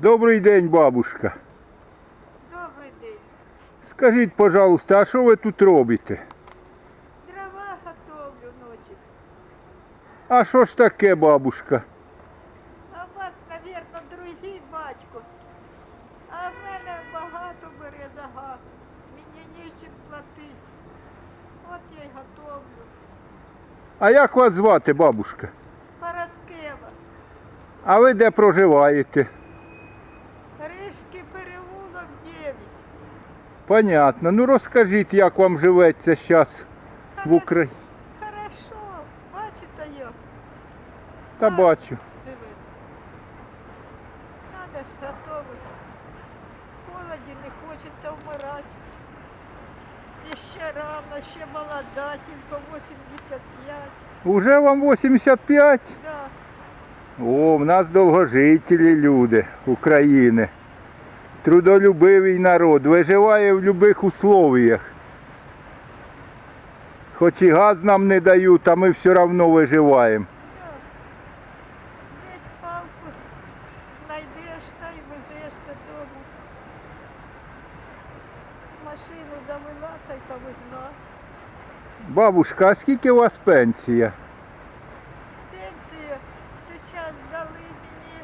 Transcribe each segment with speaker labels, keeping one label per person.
Speaker 1: Добрий день, бабушка.
Speaker 2: Добрий день.
Speaker 1: Скажіть, пожалуйста, а що ви тут робите?
Speaker 2: Дрова готовлю ночі.
Speaker 1: А що ж таке, бабушка?
Speaker 2: А у вас, мабуть, другий батько. А в мене багато бере за газ. Мені нічим платити. От я й готовлю.
Speaker 1: А як вас звати, бабушка?
Speaker 2: Параскева.
Speaker 1: А ви де проживаєте? Понятно. Ну розкажіть, як вам живеться зараз в Україні.
Speaker 2: Хорошо. Бачите як
Speaker 1: Та бачу.
Speaker 2: живеться. Надо ж готовить. В холоді не хочеться вмирати. І ще рано, ще молода, тільки 85.
Speaker 1: Уже вам 85?
Speaker 2: Да.
Speaker 1: О, в нас довгожителі люди України. Трудолюбивий народ, виживає в будь-яких условиях. Хоч і газ нам не дають, а ми все одно виживаємо.
Speaker 2: Десь палку знайдеш та й везеш додому. Машину завела та й повезла.
Speaker 1: Бабушка, а скільки у вас пенсія?
Speaker 2: Пенсію зараз дали мені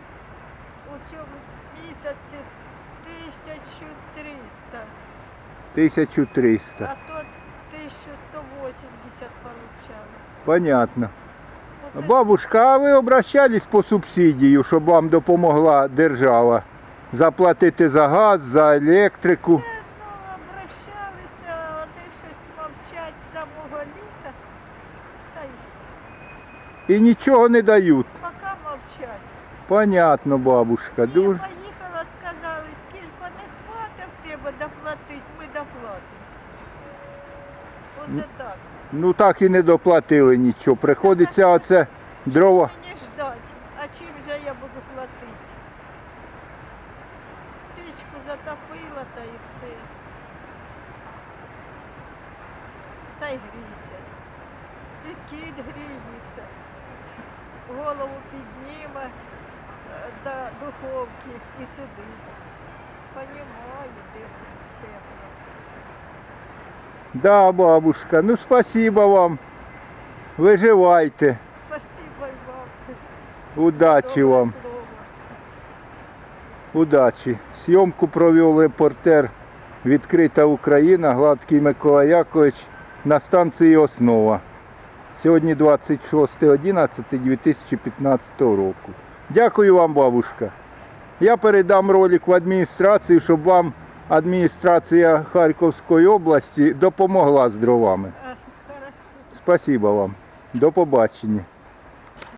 Speaker 2: у цьому місяці 1300,
Speaker 1: 1300.
Speaker 2: а то 1180 получала.
Speaker 1: Понятно.
Speaker 2: Оце
Speaker 1: Бабушка, а ви обращались по субсидію, щоб вам допомогла держава заплатити за газ, за електрику?
Speaker 2: Е, Ну, обращалися, вони щось мовчать з самого літа. Та й
Speaker 1: І нічого не дають.
Speaker 2: поки мовчать.
Speaker 1: Понятно, бабушка. Дуже.
Speaker 2: поїхала, сказали, скільки не хватить в тебе доплатити, ми доплатимо. Оце так.
Speaker 1: Ну так і не доплатили нічого. Приходиться оце дрова.
Speaker 2: Мені ждать? А чим же я буду платити? Печку затопила та і все. Та й грійся. І кіт гріється. Голову підніме е, до духовки і сидить. Понімає, де тепло.
Speaker 1: Да, бабушка, ну спасибо вам. Виживайте.
Speaker 2: Спасибо й вам.
Speaker 1: Удачі
Speaker 2: Добре
Speaker 1: вам.
Speaker 2: слово.
Speaker 1: Удачі. Зйомку провів репортер Відкрита Україна, Гладкий Микола Якович на станції Основа. Сьогодні 26.11.2015 року. Дякую вам, бабушка. Я передам ролик в адміністрацію, щоб вам адміністрація Харківської області допомогла з дровами. Спасибо вам. До побачення.